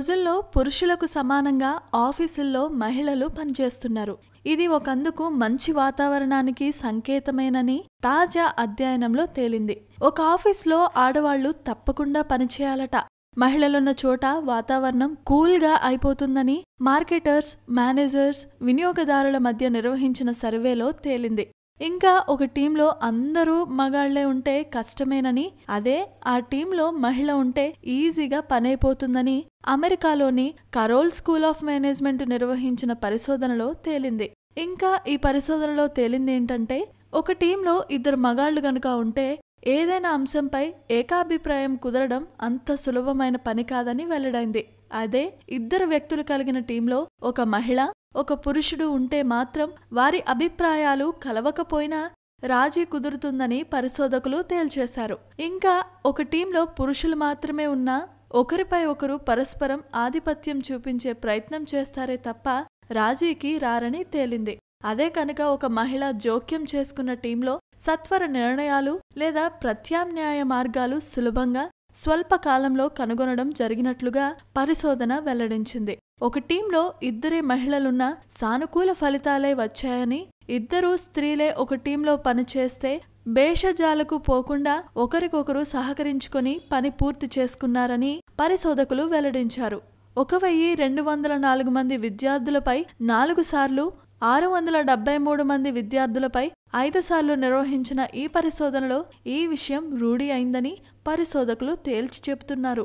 రోజుల్లో పురుషులకు సమానంగా ఆఫీసుల్లో మహిళలు పనిచేస్తున్నారు. ఇది ఒకందుకు మంచి వాతావరణానికి సంకేతమేనని తాజా అధ్యయనంలో తేలింది. ఒక ఆఫీస్లో ఆడవాళ్ళు తప్పకుండా పనిచేయాలట. మహిళలున్న చోట వాతావరణం కూల్గా అయిపోతుందని మార్కెటర్స్ మేనేజర్స్ వినియోగదారుల మధ్య నిర్వహించిన సర్వేలో తేలింది. ఇంకా ఒక టీంలో అందరూ మగాళ్ళే ఉంటే కష్టమేనని అదే ఆ టీంలో మహిళ ఉంటే ఈజీగా పనైపోతుందని అమెరికాలోని కరోల్ స్కూల్ ఆఫ్ మేనేజ్మెంట్ నిర్వహించిన పరిశోధనలో తేలింది. ఇంకా ఈ పరిశోధనలో తేలింది ఏంటంటే ఒక టీంలో ఇద్దరు మగాళ్ళు గనుక ఉంటే ఏదైనా అంశంపై ఏకాభిప్రాయం కుదరడం అంత సులభమైన పని కాదని వెల్లడైంది. అదే ఇద్దరు వ్యక్తులు కలిగిన టీంలో ఒక మహిళ ఒక పురుషుడు ఉంటే మాత్రం వారి అభిప్రాయాలు కలవకపోయినా రాజీ కుదురుతుందని పరిశోధకులు తేల్చేశారు. ఇంకా ఒక టీంలో పురుషులు మాత్రమే ఉన్నా ఒకరిపై ఒకరు పరస్పరం ఆధిపత్యం చూపించే ప్రయత్నం చేస్తారే తప్ప రాజీకి రారని తేలింది. అదే కనుక ఒక మహిళ జోక్యం చేసుకున్న టీంలో సత్వర నిర్ణయాలు లేదా ప్రత్యామ్నాయ మార్గాలు సులభంగా స్వల్పకాలంలో కనుగొనడం జరిగినట్లుగా పరిశోధన వెల్లడించింది. ఒక టీంలో ఇద్దరే మహిళలున్న సానుకూల ఫలితాలే వచ్చాయని ఇద్దరూ స్త్రీలే ఒక టీంలో పనిచేస్తే భేషజాలకు పోకుండా ఒకరికొకరు సహకరించుకొని పని పూర్తి చేసుకున్నారని పరిశోధకులు వెల్లడించారు. ఒక వెయ్యి రెండు వందల నాలుగు మంది విద్యార్థులపై నాలుగు సార్లు ఆరు వందల డెబ్బై మూడు మంది విద్యార్థులపై ఐదు సార్లు నిర్వహించిన ఈ పరిశోధనలో ఈ విషయం రూఢి అయిందని పరిశోధకులు తేల్చి చెబుతున్నారు.